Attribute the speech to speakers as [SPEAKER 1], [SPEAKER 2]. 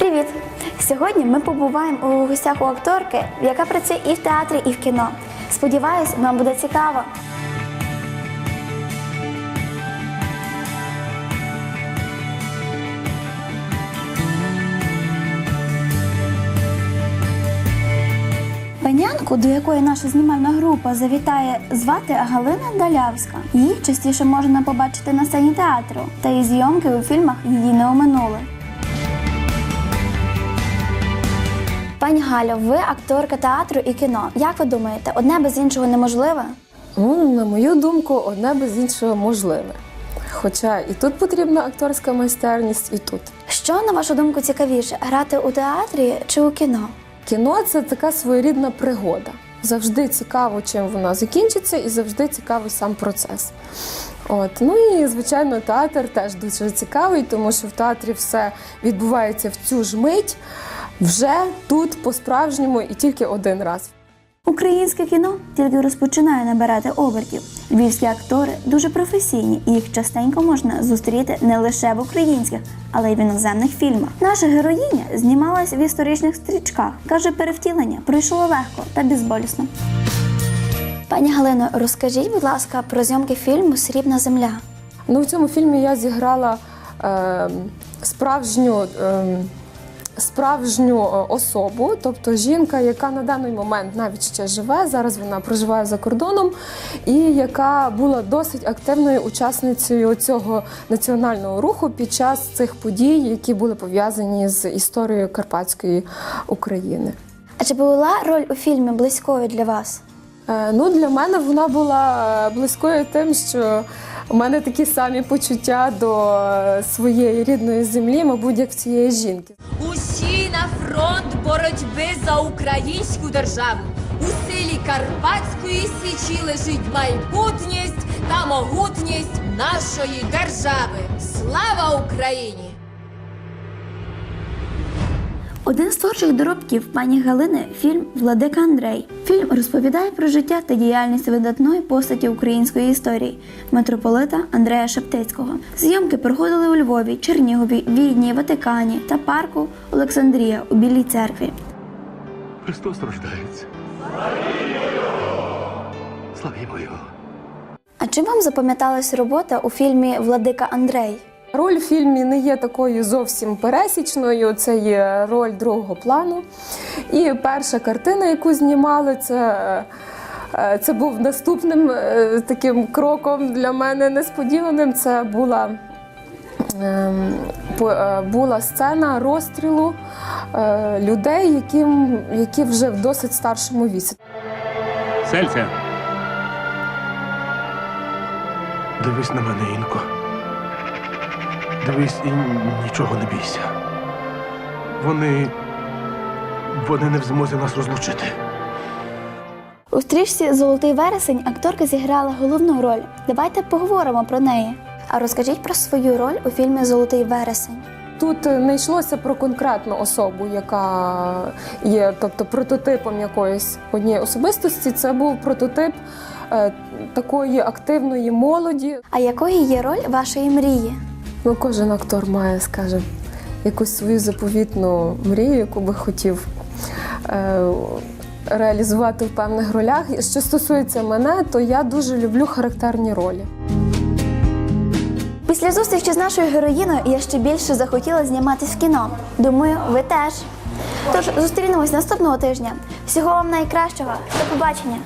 [SPEAKER 1] Привіт! Сьогодні ми побуваємо у гостях у акторки, яка працює і в театрі, і в кіно. Сподіваюсь, вам буде цікаво. Панянку, до якої наша знімальна група завітає, звати Галина Далявська. Її частіше можна побачити на сцені театру, та і зйомки у фільмах її не оминули. Пані Галю, ви акторка театру і кіно. Як ви думаєте, одне без іншого неможливе?
[SPEAKER 2] Ну, на мою думку, одне без іншого можливе. Хоча і тут потрібна акторська майстерність, і тут.
[SPEAKER 1] Що, на вашу думку, цікавіше грати у театрі чи у кіно?
[SPEAKER 2] Кіно це така своєрідна пригода. Завжди цікаво, чим вона закінчиться, і завжди цікавий сам процес. От. Ну і звичайно, театр теж дуже цікавий, тому що в театрі все відбувається в цю ж мить вже тут по-справжньому і тільки один раз.
[SPEAKER 1] Українське кіно тільки розпочинає набирати обертів. Львівські актори дуже професійні, і їх частенько можна зустріти не лише в українських, але й в іноземних фільмах. Наша героїня знімалась в історичних стрічках. каже, перевтілення пройшло легко та безболісно. Пані Галино, розкажіть, будь ласка, про зйомки фільму Срібна земля.
[SPEAKER 2] Ну, в цьому фільмі я зіграла е, справжню. Е, Справжню е, особу, тобто жінка, яка на даний момент навіть ще живе, зараз вона проживає за кордоном, і яка була досить активною учасницею цього національного руху під час цих подій, які були пов'язані з історією Карпатської України.
[SPEAKER 1] А чи була роль у фільмі близькою для вас?
[SPEAKER 2] Е, Ну, для мене вона була е, близькою тим, що у мене такі самі почуття до е, своєї рідної землі, мабуть, як цієї жінки.
[SPEAKER 3] Усі на фронт боротьби за українську державу. У селі Карпатської січі лежить майбутність та могутність нашої держави. Слава Україні!
[SPEAKER 1] Один з творчих доробків пані Галини фільм Владика Андрей. Фільм розповідає про життя та діяльність видатної постаті української історії митрополита Андрея Шептицького. Зйомки проходили у Львові, Чернігові, Відні, Ватикані та парку Олександрія у Білій церкві.
[SPEAKER 4] Христос рождається. Славімо Його.
[SPEAKER 1] А чим вам запам'яталась робота у фільмі Владика Андрей?
[SPEAKER 2] Роль в фільмі не є такою зовсім пересічною, це є роль другого плану. І перша картина, яку знімали, це. е, Це був наступним е, таким кроком для мене несподіваним. Це була, ем, е, була сцена розстрілу е, людей, яким, які вже в досить старшому віці.
[SPEAKER 4] Сельця. Дивись на мене, Інко. Дивись і нічого не бійся. Вони. Вони не в змозі нас розлучити.
[SPEAKER 1] У стрічці Золотий вересень акторка зіграла головну роль. Давайте поговоримо про неї. А розкажіть про свою роль у фільмі Золотий вересень.
[SPEAKER 2] Тут не йшлося про конкретну особу, яка є, тобто прототипом якоїсь однієї особистості. Це був прототип е, такої активної молоді.
[SPEAKER 1] А якою є роль вашої мрії?
[SPEAKER 2] Ну, кожен актор має, скажімо, якусь свою заповітну мрію, яку би хотів е, реалізувати в певних ролях. Що стосується мене, то я дуже люблю характерні ролі.
[SPEAKER 1] Після зустрічі з нашою героїною я ще більше захотіла зніматись в кіно. Думаю, ви теж. Тож зустрінемось наступного тижня. Всього вам найкращого. До побачення!